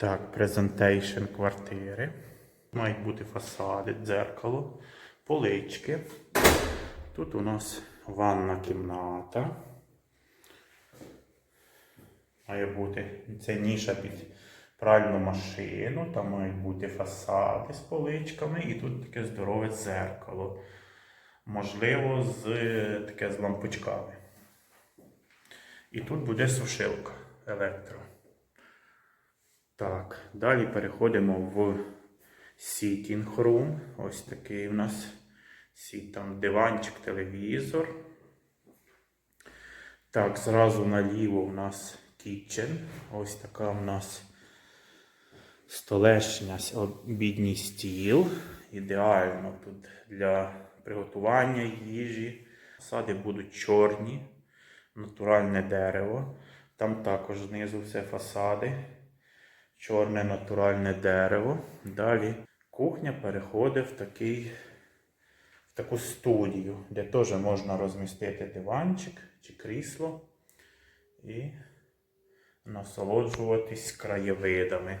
Так, презентейшн квартири. Мають бути фасади, дзеркало, полички. Тут у нас ванна кімната. Має бути це ніша під пральну машину. Там мають бути фасади з поличками, і тут таке здорове дзеркало. Можливо, з таке з лампочками. І тут буде сушилка електро. Так, далі переходимо в sitting room. Ось такий у нас там диванчик, телевізор. Так, зразу наліво у нас kitchen. Ось така у нас столешня, обідній стіл. Ідеально тут для приготування їжі. Фасади будуть чорні, натуральне дерево. Там також знизу все фасади. Чорне натуральне дерево. Далі кухня переходить в такий в таку студію, де теж можна розмістити диванчик чи крісло і насолоджуватись краєвидами.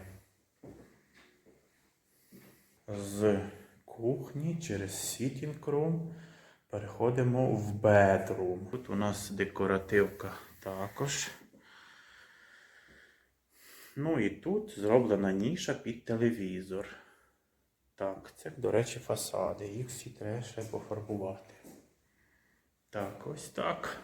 З кухні через sitting room переходимо в bedroom. Тут у нас декоративка також. Ну і тут зроблена ніша під телевізор. Так, це, до речі, фасади. Їх всі треба ще пофарбувати. Так, ось так.